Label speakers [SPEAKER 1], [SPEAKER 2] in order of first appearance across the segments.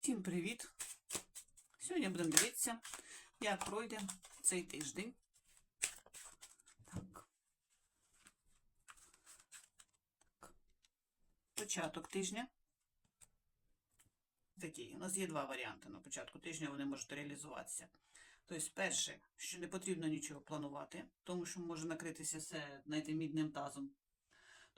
[SPEAKER 1] Всім привіт! Сьогодні будемо дивитися, як пройде цей тиждень. Так. Так. Початок тижня. Такий. У нас є два варіанти. На початку тижня вони можуть реалізуватися. Тобто, перше, що не потрібно нічого планувати, тому що може накритися все, знаєте, мідним тазом.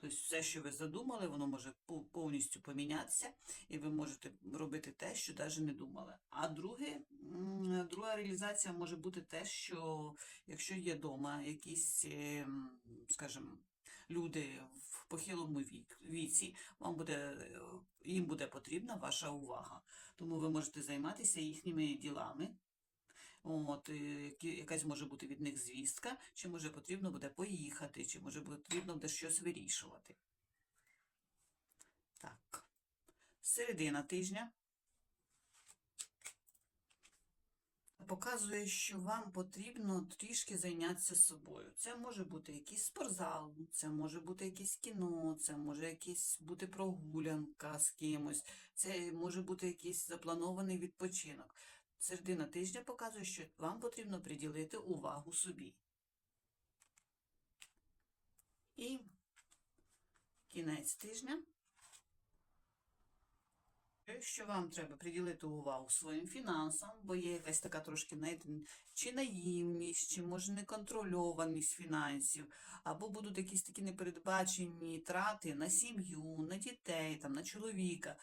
[SPEAKER 1] Тобто все, що ви задумали, воно може повністю помінятися, і ви можете робити те, що навіть не думали. А друге, друга реалізація може бути те, що якщо є вдома якісь, ем, скажімо, люди в похилому віці, вам буде, е, їм буде потрібна ваша увага. Тому ви можете займатися їхніми ділами. От, якась може бути від них звістка, чи може потрібно буде поїхати, чи може потрібно буде щось вирішувати. Так. Середина тижня. Показує, що вам потрібно трішки зайнятися собою. Це може бути якийсь спортзал, це може бути якесь кіно, це може якийсь бути прогулянка з кимось, це може бути якийсь запланований відпочинок. Середина тижня показує, що вам потрібно приділити увагу собі. І кінець тижня. Що вам треба приділити увагу своїм фінансам, бо є якась така трошки чи наївність, чи може неконтрольованість фінансів, або будуть якісь такі непередбачені трати на сім'ю, на дітей, там, на чоловіка.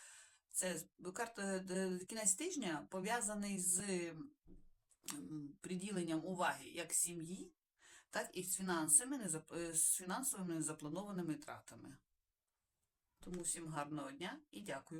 [SPEAKER 1] Це карта е, кінець тижня пов'язаний з приділенням уваги як сім'ї, так і з фінансами, е, з фінансовими незапланованими тратами. Тому всім гарного дня і дякую.